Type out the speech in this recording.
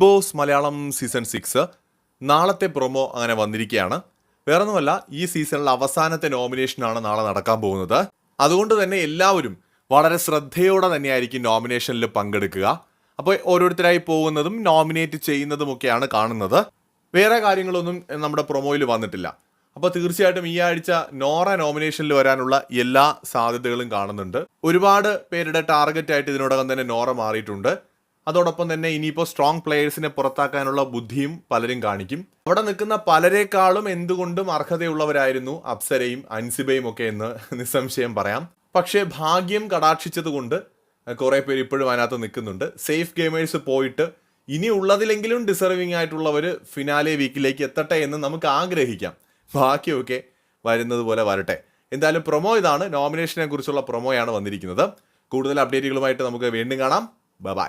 Boss Malayalam season six. നാളത്തെ promo അങ്ങനെ വന്നിരിക്കുകയാണ്. വേറൊന്നുമല്ല ഈ സീസണിലെ അവസാനത്തെ നോമിനേഷനാണ് നാളെ നടക്കാൻ പോകുന്നത്. അതുകൊണ്ട് തന്നെ എല്ലാവരും വളരെ ശ്രദ്ധയോടെ തന്നെയായിരിക്കും നോമിനേഷനിൽ പങ്കെടുക്കുക. അപ്പോൾ ഓരോരുത്തരായി പോകുന്നതും നോമിനേറ്റ് ചെയ്യുന്നതുമൊക്കെയാണ് കാണുന്നത്. വേറെ കാര്യങ്ങളൊന്നും നമ്മുടെ പ്രൊമോയിൽ വന്നിട്ടില്ല. അപ്പോൾ തീർച്ചയായിട്ടും ഈ ആഴ്ച നോറ നോമിനേഷനിൽ വരാനുള്ള എല്ലാ സാധ്യതകളും കാണുന്നുണ്ട്. ഒരുപാട് പേരുടെ ടാർഗറ്റായിട്ട് ഇതിനോടകം തന്നെ നോറ മാറിയിട്ടുണ്ട്. അതോടൊപ്പം തന്നെ ഇനിയിപ്പോൾ സ്ട്രോങ് പ്ലെയേഴ്സിനെ പുറത്താക്കാനുള്ള ബുദ്ധിയും പലരും കാണിക്കും. അവിടെ നിൽക്കുന്ന പലരെക്കാളും എന്തുകൊണ്ടും അർഹതയുള്ളവരായിരുന്നു അപ്സരയും അൻസിബയും ഒക്കെ എന്ന് നിസ്സംശയം പറയാം. പക്ഷേ ഭാഗ്യം കടാക്ഷിച്ചതുകൊണ്ട് കുറേ പേര് ഇപ്പോഴും അതിനകത്ത് നിൽക്കുന്നുണ്ട്. സേഫ് ഗെയിമേഴ്സ് പോയിട്ട് ഇനി ഉള്ളതിലെങ്കിലും ഡിസർവിങ് ആയിട്ടുള്ളവർ ഫിനാലെ വീക്കിലേക്ക് എത്തട്ടെ എന്ന് നമുക്ക് ആഗ്രഹിക്കാം. ബാക്കിയൊക്കെ വരുന്നത് പോലെ വരട്ടെ. എന്തായാലും പ്രൊമോ ഇതാണ്. നോമിനേഷനെ കുറിച്ചുള്ള പ്രൊമോയാണ് വന്നിരിക്കുന്നത്. കൂടുതൽ അപ്ഡേറ്റുകളുമായിട്ട് നമുക്ക് വീണ്ടും കാണാം. ബൈ